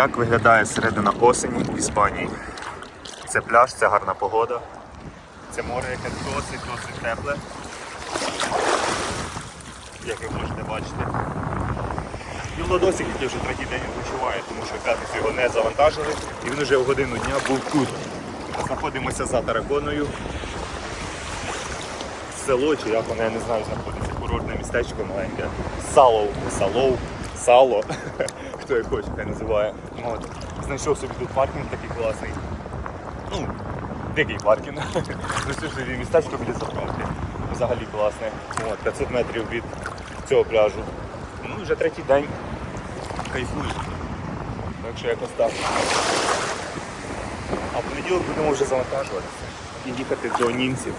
Як виглядає середина осені в Іспанії? Це пляж, це гарна погода. Це море, яке досить досить тепле. Як ви можете бачити. І Владосик, який вже третій день відпочиває, тому що в п'ятницю його не завантажили, і він вже в годину дня був тут. Знаходимося за Тараконою. Село, чи як воно, я не знаю, знаходиться. Курортне містечко маленьке. Салоу, Салоу, Сало. Хто як хоче, хай називає. От. Знайшов собі тут паркінг такий класний. Ну, дикий паркінг. Знайшов містечко біля заправки. Взагалі класне. От, 500 метрів від цього пляжу. Ну, вже третій день. Кайфую. Так що якось так. А в понеділок будемо вже завантажуватися і їхати до німців.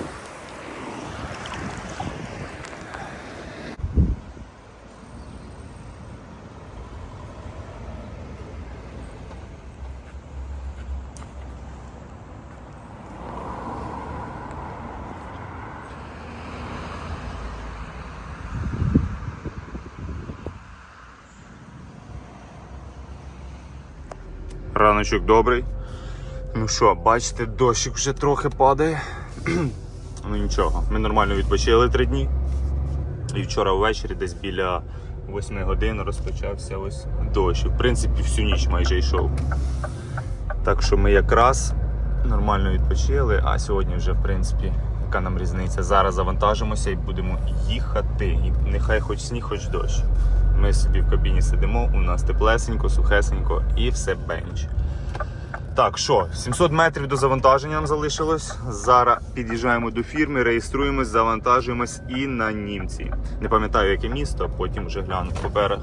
Раночок добрий. Ну що, бачите, дощик вже трохи падає. ну нічого, ми нормально відпочили три дні. І вчора ввечері, десь біля 8 годин, розпочався ось дощ. В принципі, всю ніч майже йшов. Так що ми якраз нормально відпочили, а сьогодні вже, в принципі, яка нам різниця. Зараз завантажимося і будемо їхати. І нехай хоч сніг, хоч дощ. Ми собі в кабіні сидимо, у нас теплесенько, сухесенько і все бенч. Так, що, 700 метрів до завантаження нам залишилось. Зараз під'їжджаємо до фірми, реєструємось, завантажуємось і на німці. Не пам'ятаю, яке місто, потім вже гляну по берег.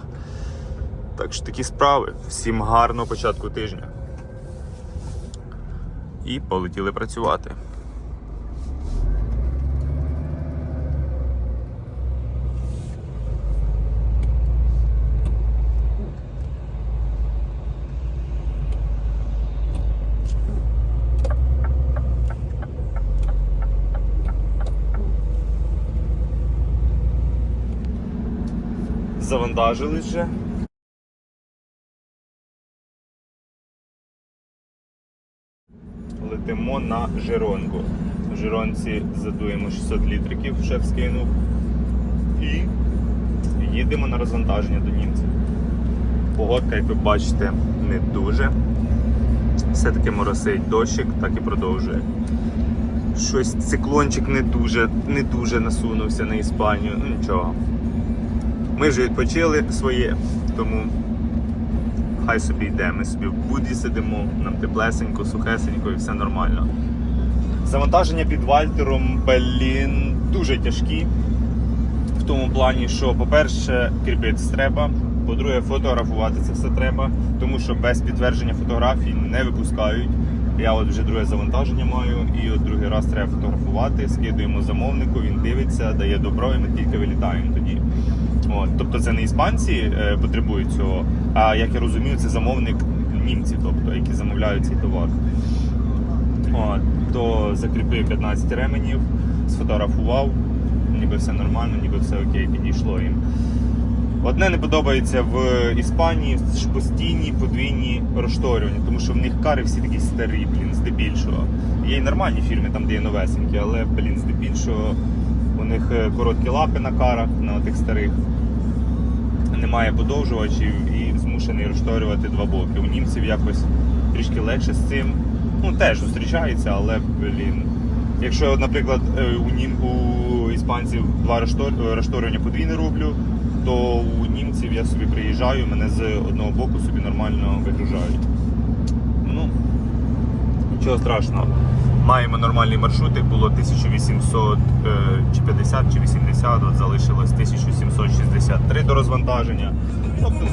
Так що такі справи. Всім гарного початку тижня. І полетіли працювати. Завантажились вже. Летимо на Жиронку. В Жиронці задуємо 600 літриків, шеф скинув. І їдемо на розвантаження до німців. Погодка, як ви бачите, не дуже. Все-таки моросить дощик, так і продовжує. Щось циклончик не дуже, не дуже насунувся на Іспанію. Ну нічого. Ми вже відпочили своє, тому хай собі йде. Ми собі в буді сидимо, нам теплесенько, сухесенько і все нормально. Завантаження під Вальтером, блін, дуже тяжкі. В тому плані, що, по-перше, кріпитися треба, по-друге, фотографувати це все треба, тому що без підтвердження фотографій не випускають. Я от вже друге завантаження маю, і от другий раз треба фотографувати, скидуємо замовнику, він дивиться, дає добро, і ми тільки вилітаємо тоді. От, тобто це не іспанці е, потребують цього, а як я розумію, це замовник німці, тобто, які замовляють цей товар. От, то закріпив 15 ременів, сфотографував, ніби все нормально, ніби все окей, підійшло їм. Одне не подобається в Іспанії постійні подвійні розшторювання, тому що в них кари всі такі старі, блін, здебільшого. Є й нормальні фірми, там де є новесенькі, але блін, здебільшого них е, короткі лапи на карах, на тих старих. Немає подовжувачів і змушений розшторювати два боки. У німців якось трішки легше з цим. Ну, теж зустрічається, але, блін. Якщо, наприклад, е, у, нім... у іспанців два розштор- розшторювання подвійне роблю, то у німців я собі приїжджаю, мене з одного боку собі нормально вигружають. Ну, нічого страшного. Маємо нормальні маршрути, було 1800 е, чи 50 чи 80, от залишилось 1763 до розвантаження. Тобто,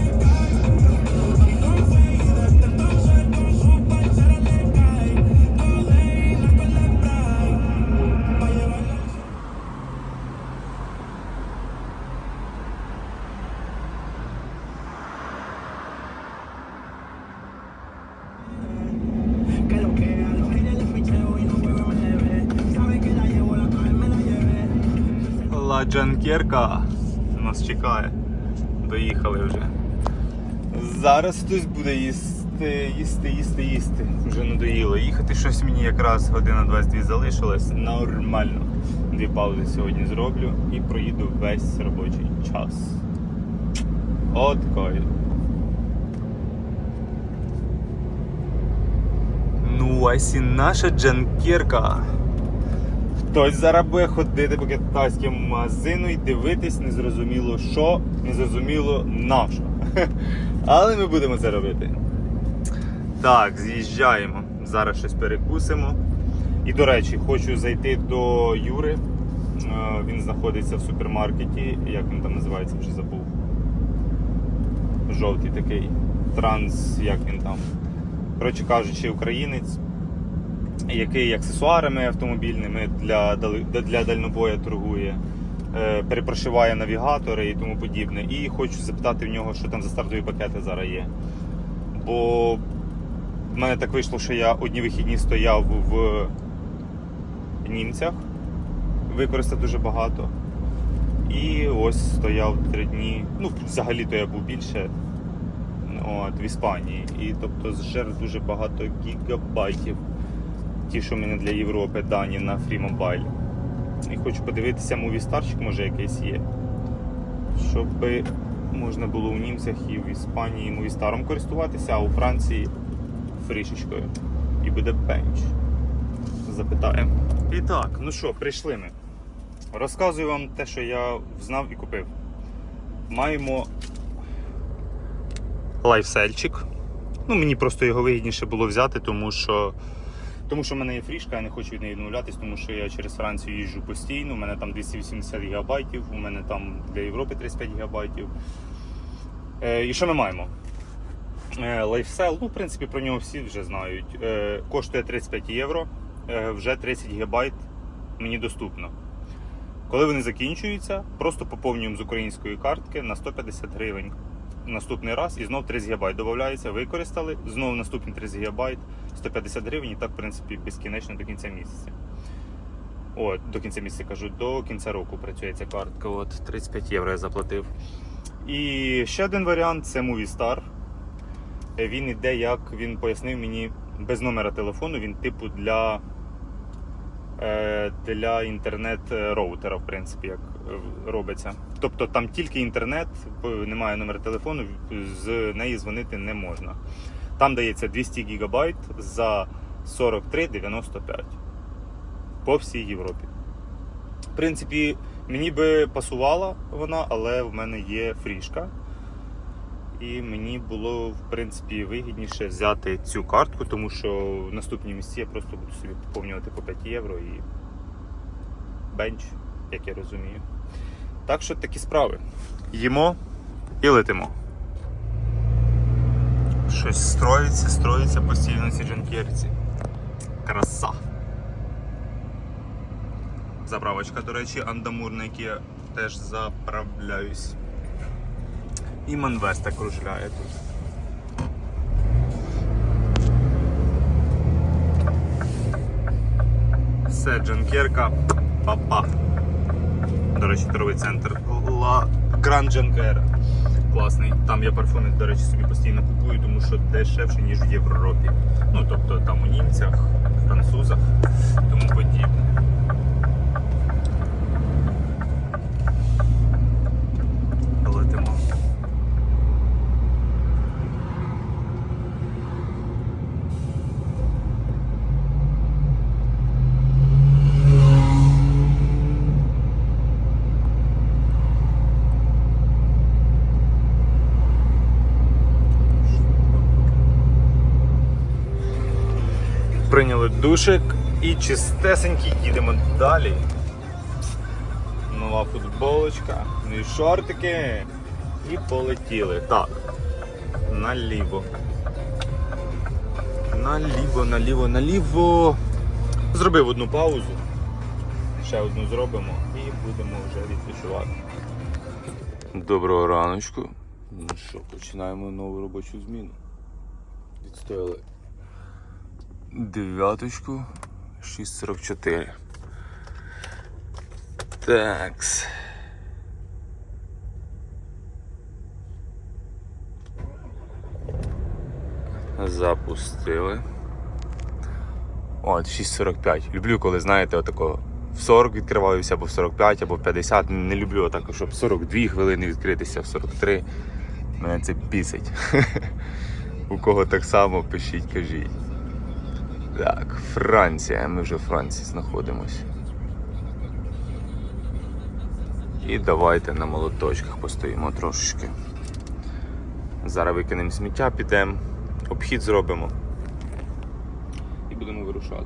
Джанкерка нас чекає. Доїхали вже. Зараз хтось буде їсти, їсти, їсти, їсти. Вже надоїло їхати. Щось мені якраз година 22 залишилось. Нормально. Дві паузи сьогодні зроблю і проїду весь робочий час. От кайф. Ну, ось і наша джанкірка. Хтось зараз буде ходити по китайському магазину і дивитись незрозуміло що, незрозуміло на що. Але ми будемо це робити. Так, з'їжджаємо. Зараз щось перекусимо. І, до речі, хочу зайти до Юри. Е, Він знаходиться в супермаркеті. Як він там називається, вже забув. Жовтий такий. Транс, як він там. Коротше кажучи, українець, який аксесуарами автомобільними для, для дальнобоя торгує, е, перепрошиває навігатори і тому подібне. І хочу запитати в нього, що там за стартові пакети зараз є. Бо в мене так вийшло, що я одні вихідні стояв в німцях, використав дуже багато. І ось стояв три дні. Ну, взагалі-то я був більше от, в Іспанії. І тобто зжер дуже багато гігабайтів. Ті, що в мене для Європи дані на Free Mobile. І хочу подивитися, мовістарчик може якийсь є. Щоб можна було у німцях і в Іспанії мовістаром користуватися, а у Франції фрішечкою. І буде бенч. Запитаємо. І так, ну що, прийшли ми. Розказую вам те, що я знав і купив. Маємо лайфсельчик. Ну, мені просто його вигідніше було взяти, тому що. Тому що в мене є фрішка, я не хочу від неї відмовлятись, тому що я через Францію їжджу постійно. У мене там 280 гігабайтів, у мене там для Європи 35 гігабайтів. Е, і що ми маємо? Е, Лайфсел, ну, в принципі, про нього всі вже знають. Е, коштує 35 євро, е, вже 30 гігабайт мені доступно. Коли вони закінчуються, просто поповнюємо з української картки на 150 гривень наступний раз і знов 30 ГБ додається, використали, знов наступні 30 ГБ, 150 гривень і так, в принципі, безкінечно до кінця місяця. От, до кінця місяця кажу, до кінця року працює ця картка. От 35 євро я заплатив. І ще один варіант це Movistar. Він іде, як він пояснив мені, без номера телефону, він типу для, е, для інтернет-роутера, в принципі, як робиться. Тобто там тільки інтернет, немає номера телефону, з неї дзвонити не можна. Там дається 200 ГБ за 43,95 по всій Європі. В принципі, мені би пасувала вона, але в мене є фрішка. І мені було в принципі вигідніше взяти цю картку, тому що в наступній місці я просто буду собі поповнювати по 5 євро і бенч, як я розумію. Так що такі справи. Їмо і летимо. Щось строїться, строїться постійно ці джанкерці. Краса. Заправочка, до речі, Андамур, на якій я теж заправляюсь. І Манвест так кружляє тут. Все, Джанкерка, папа. До речі, торговий центр Ла Гранд Джанкера. Класний. Там я парфуми, до речі, собі постійно купую, тому що дешевше, ніж в Європі. Ну, тобто там у німцях, французах, тому подібне. Летимо. Прийняли і чистесенькі їдемо далі. Нова футболочка, нові шортики і полетіли. Так. Наліво. Наліво, наліво, наліво. Зробив одну паузу. Ще одну зробимо і будемо вже відпочивати. Доброго раночку. Ну що, починаємо нову робочу зміну. Відстояли дев'яточку 6.44. Такс. Запустили. От, 6.45. Люблю, коли, знаєте, отако в 40 відкриваюся, або в 45, або в 50. Не люблю отак, щоб в 42 хвилини відкритися, в 43. Мене це бісить. У кого так само пишіть, кажіть. Так, Франція. Ми вже в Франції знаходимось. І давайте на молоточках постоїмо трошечки. Зараз викинемо сміття, підемо, обхід зробимо і будемо вирушати.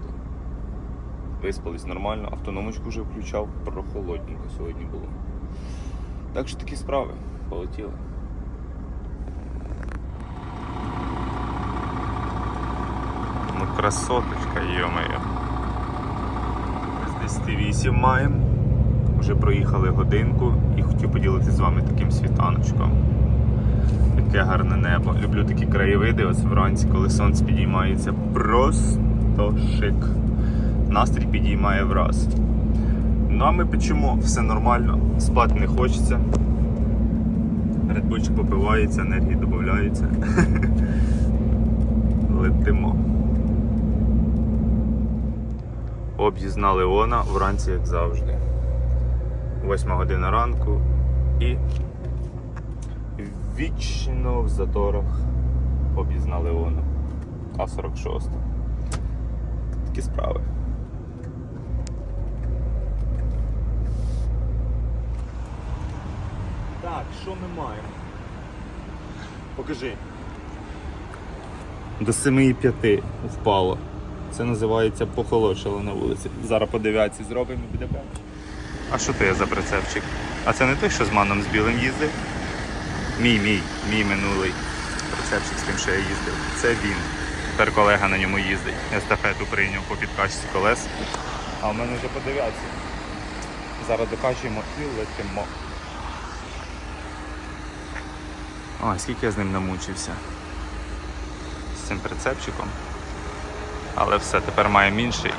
Виспались нормально, автономочку вже включав, прохолодненько сьогодні було. Так що такі справи, полетіли. Ну, красоточка, йо-моє. З 10 маємо. Вже проїхали годинку і хотів поділитися з вами таким світаночком. Таке гарне небо. Люблю такі краєвиди, ось вранці, коли сонце підіймається. Просто шик. Настрій підіймає враз. Ну а ми печемо, все нормально, спати не хочеться. Редбульчик попивається, енергії додається. Летимо. Об'їзна Леона вранці, як завжди. 8 година ранку і вічно в заторах об'їзна Леона. А46. Такі справи. Так, що ми маємо? Покажи. До 7,5 впало. Це називається похолодшало на вулиці. Зараз по 9 зробимо і буде бачити. А що то я за прицепчик? А це не той, що з маном з білим їздив? Мій, мій, мій минулий прицепчик з тим, що я їздив. Це він. Тепер колега на ньому їздить. Естафету прийняв по підкачці колес. А в мене вже по дев'ятці. Зараз докачуємо і летимо. Ой, скільки я з ним намучився. З цим прицепчиком. Але все, тепер маємо інший.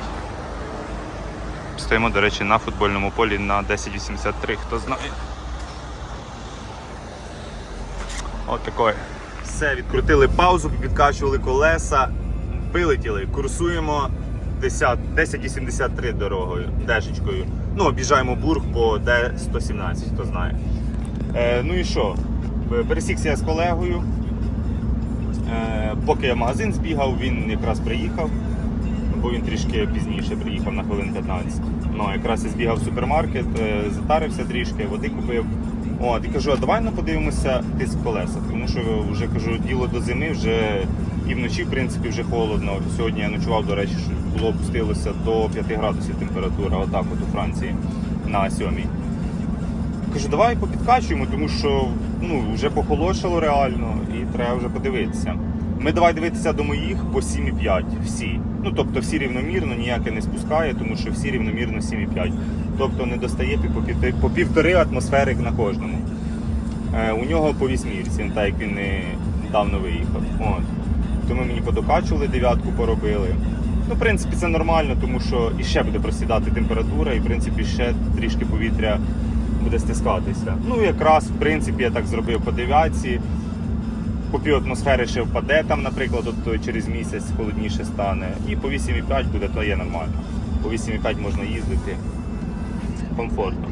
Стоїмо, до речі, на футбольному полі на 1083, хто знає. От такое. Все, відкрутили паузу, підкачували колеса, вилетіли, курсуємо 10 1083 дорогою, дешечкою. Ну, об'їжджаємо бург по Д117, хто знає. Е, ну і що? Е, Пересікся я з колегою. Е, поки я в магазин збігав, він якраз приїхав бо він трішки пізніше приїхав на хвилин 15. Ну, якраз я збігав в супермаркет, е, затарився трішки, води купив. От, і кажу, а давай ну, подивимося тиск колеса. Тому що вже кажу, діло до зими, вже і вночі, в принципі, вже холодно. Сьогодні я ночував, до речі, що було опустилося до 5 градусів температура, отак от у Франції на 7. Кажу, давай попідкачуємо, тому що ну, вже похолодшало реально і треба вже подивитися. Ми давай дивитися до моїх по 7,5 всі. Ну тобто всі рівномірно, ніяке не спускає, тому що всі рівномірно 7,5. Тобто не достає по, півтори- по півтори атмосфери на кожному. Е, у нього по вісьмірці, так як він не давно виїхав. От. Тому мені подокачували, дев'ятку поробили. Ну, в принципі, це нормально, тому що і ще буде просідати температура, і в принципі ще трішки повітря буде стискатися. Ну, якраз, в принципі, я так зробив по дев'ятці. Пів атмосфери ще впаде там, наприклад, от через місяць холодніше стане. І по 8,5 буде, то є нормально. По 8,5 можна їздити комфортно.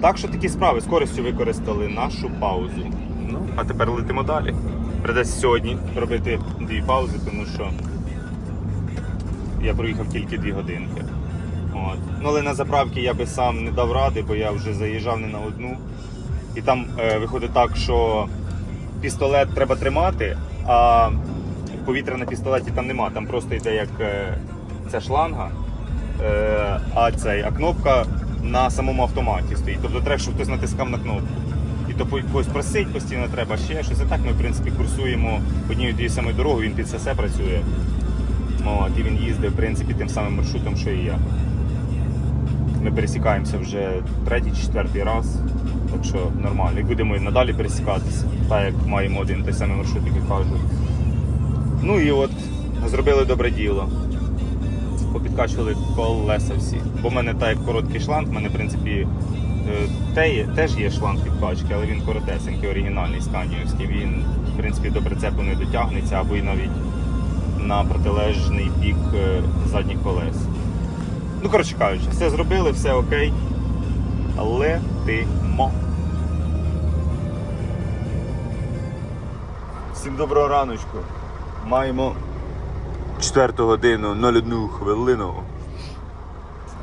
Так що такі справи з користю використали нашу паузу. Ну, а тепер летимо далі. Придеться сьогодні робити дві паузи, тому що я проїхав тільки дві годинки. От. Ну, але на заправки я би сам не дав ради, бо я вже заїжджав не на одну. І там е, виходить так, що пістолет треба тримати, а повітря на пістолеті там нема. Там просто йде як е, ця шланга, е, а цей, а кнопка на самому автоматі стоїть. Тобто треба, щоб хтось натискав на кнопку. І то когось просить постійно треба ще щось. І так ми, в принципі, курсуємо однією тією самою дорогою, він під СС працює. От, і він їздить, в принципі, тим самим маршрутом, що і я. Ми пересікаємося вже третій, четвертий раз. Так що нормально. І будемо і надалі пересікатися, так як маємо один той самий маршрут, як я кажу. Ну і от зробили добре діло. Попідкачували колеса всі. Бо в мене так як короткий шланг, в мене в принципі е, те теж є шланг підкачки, але він коротесенький, оригінальний сканівський. Він в принципі, до прицепу не дотягнеться, або й навіть на протилежний бік е, задніх колес. Ну, коротше кажучи, все зробили, все окей. Летимо. Всім доброго раночку. Маємо 4 годину 01 хвилину.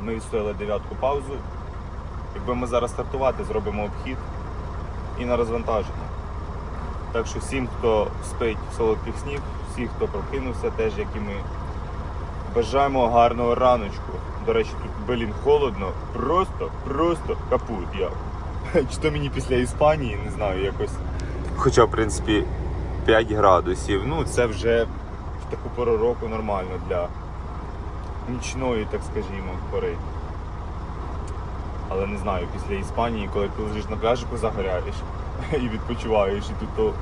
Ми відстояли дев'ятку паузу. Якби ми зараз стартувати, зробимо обхід і на розвантаження. Так що всім, хто спить солодких снів, всі, хто прокинувся, теж як і ми. Бажаємо гарного раночку. До речі, тут, блін, холодно, просто, просто капут я. Чи то мені після Іспанії, не знаю, якось. Хоча, в принципі, 5 градусів. Ну, це вже в таку пору року нормально для нічної, так скажімо, пори. Але не знаю, після Іспанії, коли ти лежиш на пляжику, загоряєш і відпочиваєш, і тут то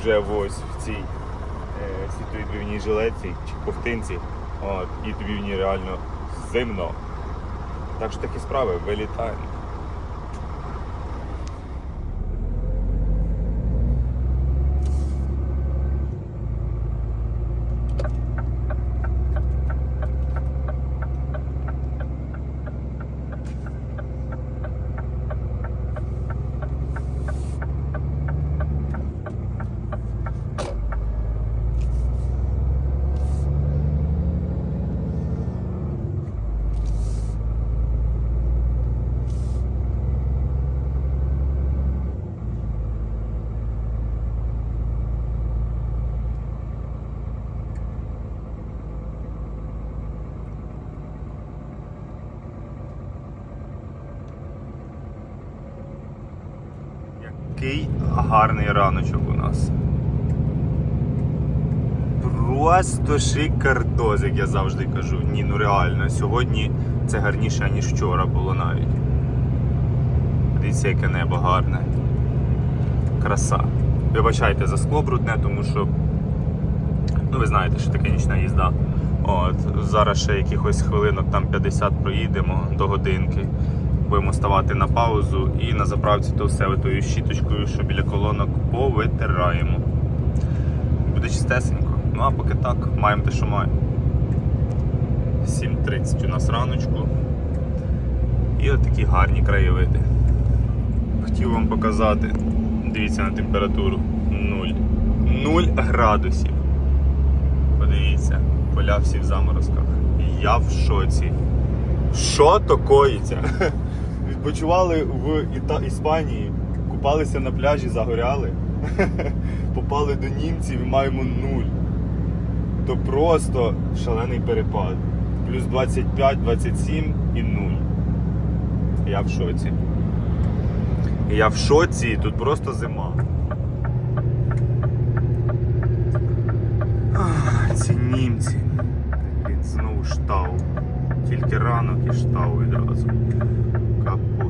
вже ось в цій е, світовідбивній жилетці чи ковтинці, от, і тобі в ній реально зимно. Так що такі справи, вилітаємо. Який гарний раночок у нас. Просто шикардоз, як я завжди кажу. Ні, ну реально, сьогодні це гарніше, ніж вчора було навіть. Дивіться, яке небо гарне. Краса. Вибачайте за скло брудне, тому що ну ви знаєте, що таке нічна їзда. От, зараз ще якихось хвилинок, там 50 проїдемо до годинки. Будемо ставати на паузу і на заправці то все тою щіточкою, що біля колонок повитираємо. Буде чистесенько. Ну а поки так, маємо те, що маємо. 7.30 у нас раночку. І от гарні краєвиди. Хотів вам показати. Дивіться на температуру. Нуль. Нуль градусів. Подивіться, поля всі в заморозках. Я в шоці. Що то коїться? Відпочивали в Іта- Іспанії, купалися на пляжі, загоряли, попали до німців і маємо нуль. То просто шалений перепад. Плюс 25, 27 і нуль. Я в шоці. Я в шоці, тут просто зима. Ах, Ці німці. Блін, знову штау. Тільки ранок і штау відразу. Капут.